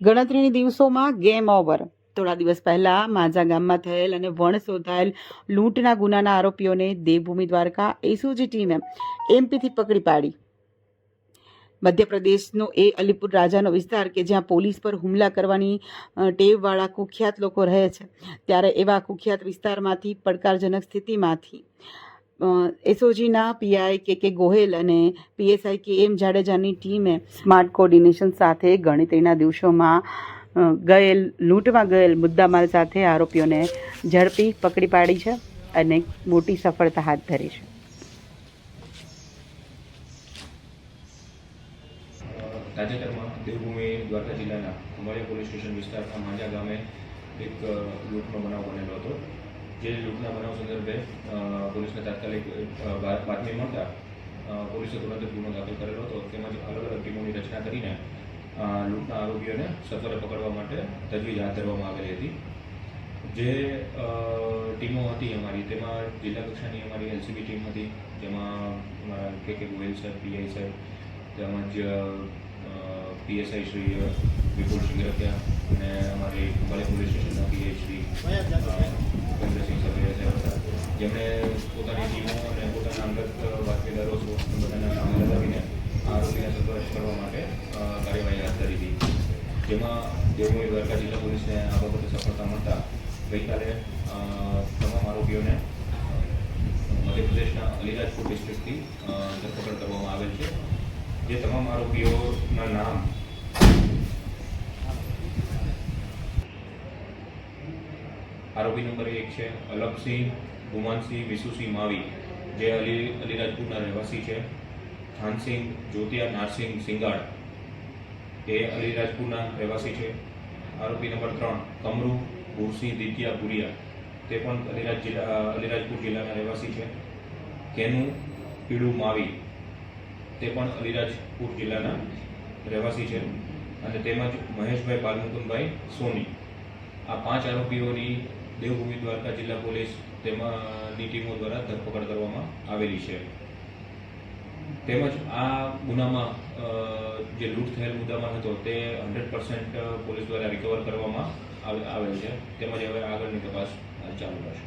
ગણતરીની દિવસોમાં game over થોડા દિવસ પહેલા માજા ગામમાં થયેલ અને વણ શોધાયેલ લૂંટના ગુનાના આરોપીઓને દેવભૂમિ દ્વારકા એસઓજી ટીમે એમપીથી પકડી પાડી. મધ્યપ્રદેશનો એ અલીપુર રાજાનો વિસ્તાર કે જ્યાં પોલીસ પર હુમલા કરવાની ટેવવાળા કુખ્યાત લોકો રહે છે. ત્યારે એવા કુખ્યાત વિસ્તારમાંથી પડકારજનક સ્થિતિમાંથી એસઓજીના પીઆઈ કે કે ગોહેલ અને પીએસઆઈ કે એમ જાડેજાની ટીમે સ્માર્ટ કોર્ડિનેશન સાથે ગણતરીના દિવસોમાં ગયેલ લૂંટમાં ગયેલ મુદ્દામાલ સાથે આરોપીઓને ઝડપી પકડી પાડી છે અને મોટી સફળતા હાથ ધરી છે. તાજેતરમાં દેવભૂમિ દ્વારકા જિલ્લાના ખંભાળિયા પોલીસ સ્ટેશન વિસ્તારના માંજા ગામે એક લૂંટનો બનાવ બનેલો હતો. જે લૂંટના બનાવ સંદર્ભે પોલીસને તાત્કાલિક બાતમી મળતા પોલીસે તુરંત ગુનો દાખલ કરેલો હતો. તેમજ અલગ અલગ ટીમોની રચના કરીને લૂંટના આરોપીઓને સત્વરે પકડવા માટે તજવીજ હાથ ધરવામાં આવેલી હતી. જે ટીમો હતી અમારી, તેમાં જિલ્લા કક્ષાની અમારી એલસીબી ટીમ હતી, જેમાં કે કે ગોયલ સાહેબ પીઆઈ સાહેબ તેમજ પીએસઆઈ શ્રી, વિપુલ સિંગરકિયા અને અમારી ખંભાળી પોલીસ સ્ટેશનના પીઆઈ શ્રી ભૂપેન્દ્રસિંહ સરવૈયા સાહેબ હતા જેમણે પોતાની ટીમો અને પોતાના અંગત બાતમીદારો બધાના સામે લગાવીને આરોપીને સત્વરે પકડવા માટે કાર્યવાહી હાથ ધરી હતી. જેમાં દેવભૂમિ દ્વારકા જિલ્લા પોલીસને આ બાબતે સફળતા મળતા ગઈકાલે તમામ આરોપીઓને મધ્યપ્રદેશના અલીરાજપુર ડિસ્ટ્રિક્ટથી ધરપકડ કરવામાં આવેલ છે. જે તમામ આરોપીઓના નામ આરોપી નંબર એક છે અલગસિંહ ગુમાનસિંહ વિશુસિંહ માવી, જે અલી અલીરાજપુરના રહેવાસી છે, થાનસિંહ જ્યોતિયા નારસિંહ સિંગાડ એ અલીરાજપુરના રહેવાસી છે. આરોપી નંબર ત્રણ, કમરુ ભૂરસિંહ દિત્યા ભુરિયા તે પણ અલીરાજ જિલ્લા અલીરાજપુર જિલ્લાના રહેવાસી છે. કેનુ પીડુ માવી, તે પણ અલીરાજપુર જિલ્લાના રહેવાસી છે. અને તેમજ મહેશભાઈ બાલમુકુમભાઈ સોની. આ પાંચ આરોપીઓની દેવભૂમિ દ્વારકા જિલ્લા પોલીસ તેમાંની ટીમો દ્વારા ધરપકડ કરવામાં આવેલી છે. તેમજ આ ગુનામાં જે લૂંટ થયેલ મુદ્દામાં હતો તે હંડ્રેડ પર્સન્ટ પોલીસ દ્વારા રિકવર કરવામાં આવે- આવેલ છે. તેમજ હવે આગળની તપાસ ચાલુ રહેશે.